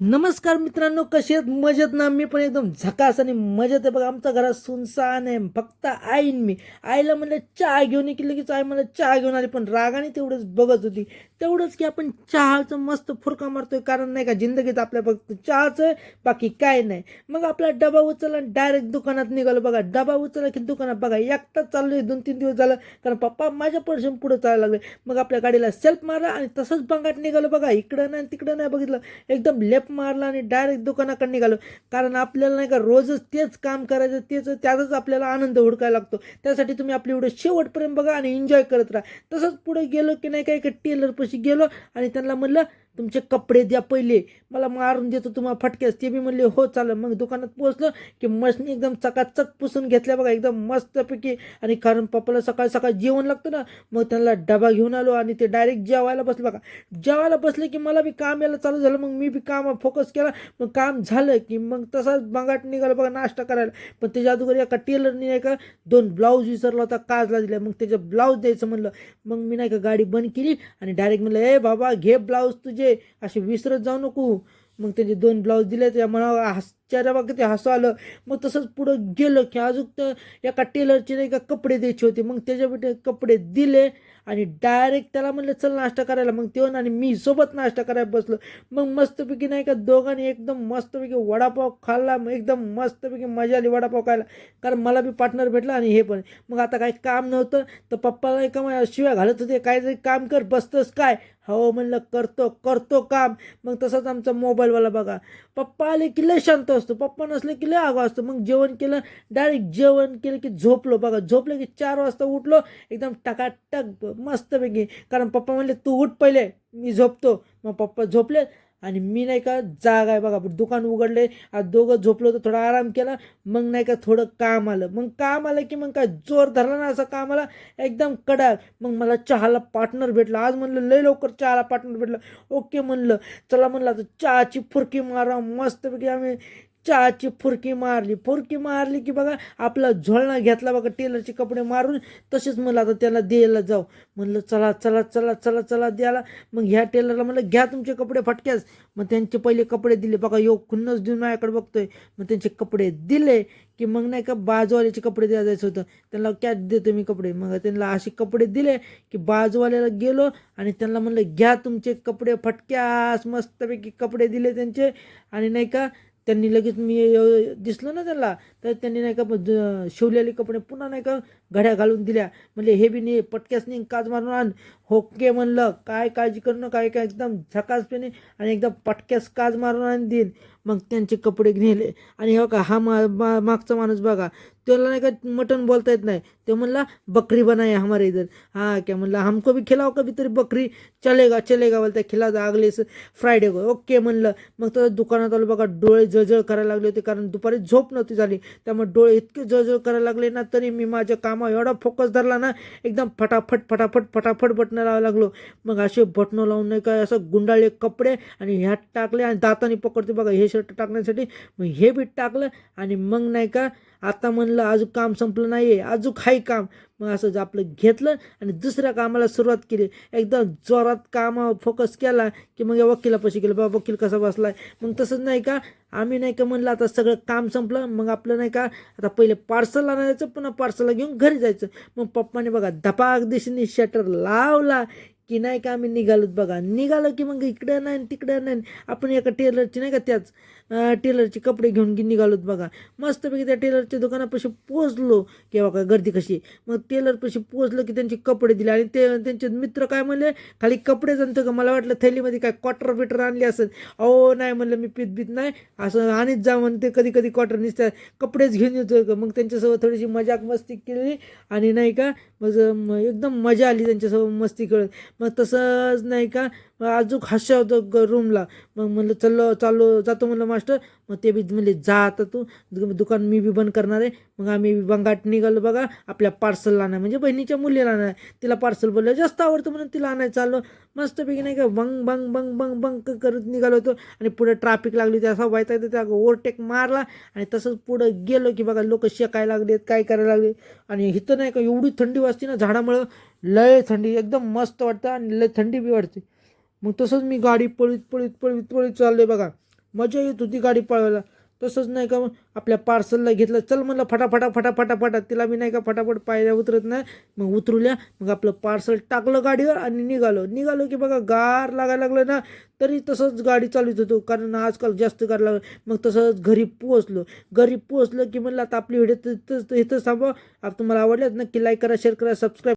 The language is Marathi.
नमस्कार मित्रांनो कसे आहेत? मजेत ना? मी पण एकदम झकास आणि मजेत आहे. बघा आमचा घरात सुनसान आहे. फक्त आईन मी. आईला म्हणलं चहा घेऊन ये की लगेच आई मला चहा घेऊन आली. पण रागाने तेवढंच बघत होती. तेवढंच की आपण चहाचं मस्त फुरका मारतोय. कारण नाही का जिंदगीत आपल्या फक्त चहाचं आहे बाकी काय नाही. मग आपला डबा उचलला आणि डायरेक्ट दुकानात निघालो. बघा डबा उचलला की दुकानात बघा एकटाच चाललोय. दोन तीन दिवस झालं कारण पप्पा माझ्या पर्शन पुढे चालायला लागले. मग आपल्या गाडीला सेल्फ मारला आणि तसंच बंगाट निघालो. बघा इकडं नाही तिकडं नाही बघितलं. एकदम लेफ्ट मारला आणि डायरेक्ट दुकानाकडे निघालो. कारण आपल्याला नाही का रोजच तेच काम करायचं तेच त्याचाच आपल्याला आनंद हुडकायला लागतो. त्यासाठी तुम्ही आपली व्हिडिओ शेवटपर्यंत बघा आणि एन्जॉय करत राहा. तसंच पुढे गेलो की नाही काय एका टेलरपाशी गेलो आणि त्यांना म्हणलं तुमचे कपडे द्या पहिले. मला मारून देतो तुम्हाला फटक्यास. ते बी म्हणले हो चालेल. मग दुकानात पोचलं की मशनी एकदम चकाचक पुसून घेतल्या बघा एकदम मस्तपैकी. आणि कारण पप्पाला सकाळ सकाळ जेवण लागतं ना मग त्यांना डबा घेऊन आलो आणि ते डायरेक्ट जेवायला बसले बघा. जेवायला बसले की मला बी काम यायला चालू झालं मग मी बी काम फोकस केला. मग काम झालं की मग तसाच बंगाट निघाला बघा नाश्ता करायला. पण त्याच्या अगोदर एका टेलरने नाही का दोन ब्लाऊज विसरला होता काजला दिला. मग त्याच्या ब्लाऊज द्यायचं म्हणलं. मग मी नाही का गाडी बंद केली आणि डायरेक्ट म्हणलं ए बाबा घे ब्लाऊज तुझे. असे विसरत जाऊ नको. मग त्याचे दोन ब्लाऊज दिले त्या मला हस चेहऱ्यावर ते हसू आलं. मग तसंच पुढं गेलं की अजून तर एका टेलरचे नाही का कपडे द्यायचे होते. मग त्याच्या कपडे दिले आणि डायरेक्ट त्याला म्हणलं चल नाश्ता करायला. मग तेव्हा आणि मी सोबत नाश्ता करायला बसलो. मग मस्तपैकी नाही का दोघांनी एकदम मस्तपैकी वडापाव खाल्ला. मग एकदम मस्तपैकी मजा आली वडापाव खायला. कारण मला बी पार्टनर भेटला आणि हे पण. मग आता काही काम नव्हतं. तर पप्पाला एका माझ्या शिव्या घालत होते. काहीतरी काम कर बसतंस काय? हो म्हणलं करतो करतो काम. मग तसंच आमचा मोबाईलवाला बघा. पप्पा आले की लय शांत असतो पप्पा नसले की लय आगा असतो. मग जेवण केलं डायरेक्ट जेवण केलं की झोपलो. बघा झोपलं की चार वाजता उठलो एकदम टकाटक मस्तपैकी. कारण पप्पा म्हणले तू उठ पहिले मी झोपतो. मग पप्पा झोपले आणि मी नाही का जाग आहे बघा दुकान उघडले. आज दोघं झोपलो तर थोडा आराम केला. मग नाही का थोडं काम आलं. मग काम आलं की मग काय जोर धरला ना असं काम आला एकदम कडक. मग मला चहाला पार्टनर भेटला. आज म्हणलं लय लवकर चहाला पार्टनर भेटलं. ओके म्हणलं. चला म्हणलं आता चहाची फुरकी मारा. मस्तपैकी आम्ही चहाची फुरकी मारली. फुरकी मारली की बघा आपला झोळणा घेतला बघा टेलरचे कपडे मारून तसेच म्हणलं आता त्याला द्यायला जाऊ. म्हणलं चला चला चला चला चला द्यायला. मग ह्या टेलरला म्हणलं घ्या तुमचे कपडे फटक्यास. मग त्यांचे पहिले कपडे दिले. बघा यो खुन्नच देऊन माझ्याकडे बघतोय. मग त्यांचे कपडे दिले की मग नाही का बाजूवाल्याचे कपडे द्या जायचं होतं. त्यांना कॅच देतो मी कपडे. मग त्यांना असे कपडे दिले की बाजूवाल्याला गेलो आणि त्यांना म्हणलं घ्या तुमचे कपडे फटक्यास. मस्तपैकी कपडे दिले त्यांचे. आणि नाही का त्यांनी लगेच मी दिसलो ना त्याला. तर त्यांनी नाही का मग शिवलेले कपडे पुन्हा नाही का घड्या घालून दिल्या. म्हणले हे बी नाही पटक्यास नाही काज मारून आण. होके म्हणलं काय काळजी करू नका काय काय एकदम झकासपणे आणि एकदम पटक्यास काज मारून आण देईन. मग त्यांचे कपडे नेले. आणि हे बघा हा मा मा- मागचा माणूस बघा त्याला नाही का मटन बोलता येत नाही. ते म्हणला बकरी बनाय हमारे इधर. हा क्या म्हणला हमको भी खिलाओ कभी तरी बकरी. चलेगा चलेगा बोलता खिला आगले फ्रायडे ओके म्हणलं. मग तर दुकानात आलो बघा डोळे जळजळ करायला लागले होते कारण दुपारी झोप नव्हती झाली. त्यामुळे डोळे इतके जळजळ करायला लागले ना तरी मी माझ्या कामावर एवढा फोकस धरला ना एकदम फटाफट फटाफट फटाफट बटणं लावायला लागलो. मग असे बटणं लावून नाही काय असं गुंडाळले कपडे आणि ह्यात टाकले आणि दाताने पकडते बघा हे शर्ट टाकण्यासाठी. मग हे बी टाकलं आणि मग नाही का आता म्हणलं अजून काम संपलं नाही आहे अजून काही काम. मग असं आपलं घेतलं आणि दुसऱ्या कामाला सुरुवात केली एकदम जोरात कामावर फोकस केला की मग या वकिलापाशी गेलं बाबा वकील कसा बसलाय? मग तसंच नाही का आम्ही नाही का म्हणलं आता सगळं काम संपलं मग आपलं नाही का आता पहिले पार्सल आणायचं पुन्हा पार्सलला घेऊन घरी जायचं. मग पप्पाने बघा धपाक दिशेने शटर लावला की नाही का आम्ही निघालोत बघा. निघालो की मग इकडं नाही तिकडं नाही. आपण एका टेलरची नाही का त्याच टेलरचे कपडे घेऊन गी निघालोत बघा. मस्तपैकी त्या टेलरच्या दुकानापाशी पोचलो की बघा गर्दी कशी? मग टेलरपाशी पोचलो की त्यांचे कपडे दिले आणि ते त्यांचे मित्र काय म्हणले खाली कपडे जणतं का? मला वाटलं थैलीमध्ये काय क्वार्टर बिटर आणले असेल. अहो नाही म्हणलं मी पीत बीत नाही. असं आणीत जा म्हणते. कधी कधी क्वार्टर निसतात कपडेच घेऊन येतो का? मग त्यांच्यासोबत थोडीशी मजाक मस्ती केली आणि नाही का मग एकदम मजा आली त्यांच्यासोबत मस्ती करत मग तसंच नाही का मग अजून हास्य होतं ग- रूमला मग म्हणलं चाललो चाललो जातो म्हणलं मास्टर. मग ते बी म्हणले जा आता तू दुकान मी बी बंद करणार आहे. मग आम्ही बी बंगाट निघालो बघा आपल्या पार्सलला नाही म्हणजे बहिणीच्या मुलीला नाही तिला पार्सल बोललं जास्त आवडतं म्हणून तिला आणायचं. चाललो. मस्तपैकी नाही का बंग बंग बंग बंग बंग करत निघालो होतो. आणि पुढे ट्रॅफिक लागली होती असा व्हायचा येतं त्या ओव्हरटेक मारला. आणि तसंच पुढं गेलो की बघा लोक शेकायला लागलेत काय करायला लागले आणि इथं नाही का एवढी थंडी वाजते ना झाडामुळं लय थंडी एकदम मस्त वाटतं आणि लय थंडी बी वाटते. मग तसंच मी गाडी पळीत पळीत पळीत पळीत चाललोय बघा. मजा येत होती गाडी पळवायला. तसंच नाही का मग आपल्या पार्सलला घेतलं चल म्हणलं फटाफटा फटाफटा फटा तिला मी नाही का फटाफट पायऱ्या उतरत नाही. मग उतरूल्या मग आपलं पार्सल टाकलं गाडीवर आणि निघालो. निघालो की बघा गार लागायला लागलं ना तरी तसंच गाडी चालवत होतो. कारण आजकाल जास्त गार लागलं मग तसंच घरी पोहोचलो. घरी पोहोचलं की म्हणलं आता आपली व्हिडिओ इथंच थांबवा. आता तुम्हाला आवडल्यात नक्की लाईक करा शेअर करा सबस्क्राईब